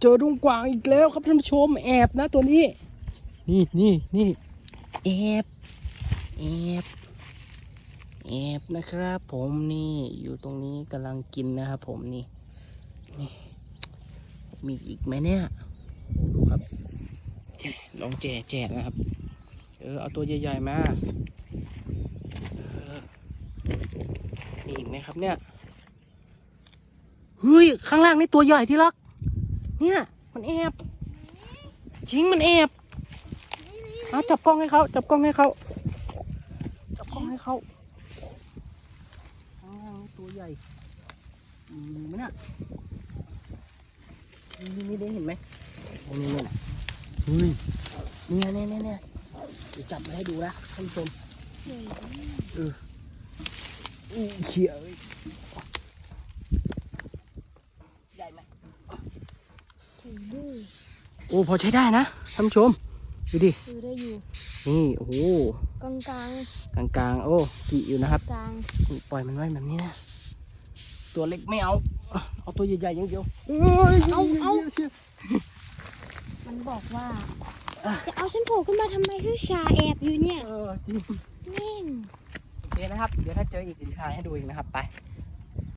เจอดงกวางอีกแล้วครับท่านผู้ชมแอบนะตัวนี้ นี่นี่นี่แอบแอบแอบนะครับ ผมนี่อยู่ตรงนี้กำลังกินนะครับผมนี่นี่ มีอีกไหมเนี่ยดูครับลองแจกแจกนะครับ เออเอาตัวใหญ่ๆมาเออมีอีกไหมครับเนี่ยเฮ้ยข้างล่างนี่ตัวใหญ่ที่รัก เนี่ย มันแอบจริงมันแอบเอาจับกล้องให้เขาจับกล้องให้เขาจับกล้องให้เขาข้างล่างนี่ตัวใหญ่อืมดูไหมเนี่ยนี่นี่ได้เห็นไหมโอ้นี่นี่นะเฮ้ยเนี่ยเนี่ยเนี่ยเนี่ยเดี๋ยวจับมาให้ดูนะท่านผู้ชมเอออู้เขียวใหญ่ไหม ถือดู โอ้พอใช้ได้นะท่านผู้ชม ดูดิถือได้อยู่ นี่โอ้โหกลางกลางกลางๆโอ้กีอยู่นะครับ กลางนี่ปล่อยมันไว้แบบนี้นะ ตัวเล็กไม่เอา เอาตัวใหญ่ๆอย่างเดียวเอาเอามันบอกว่า จะเอาฉันโผล่ขึ้นมาทำไมชื่อชาแอบอยู่เนี่ยเออจริงแม่ง โอเคนะครับ เดี๋ยวถ้าเจออีกเดี๋ยวถ่ายให้ดูอีกนะครับ ไป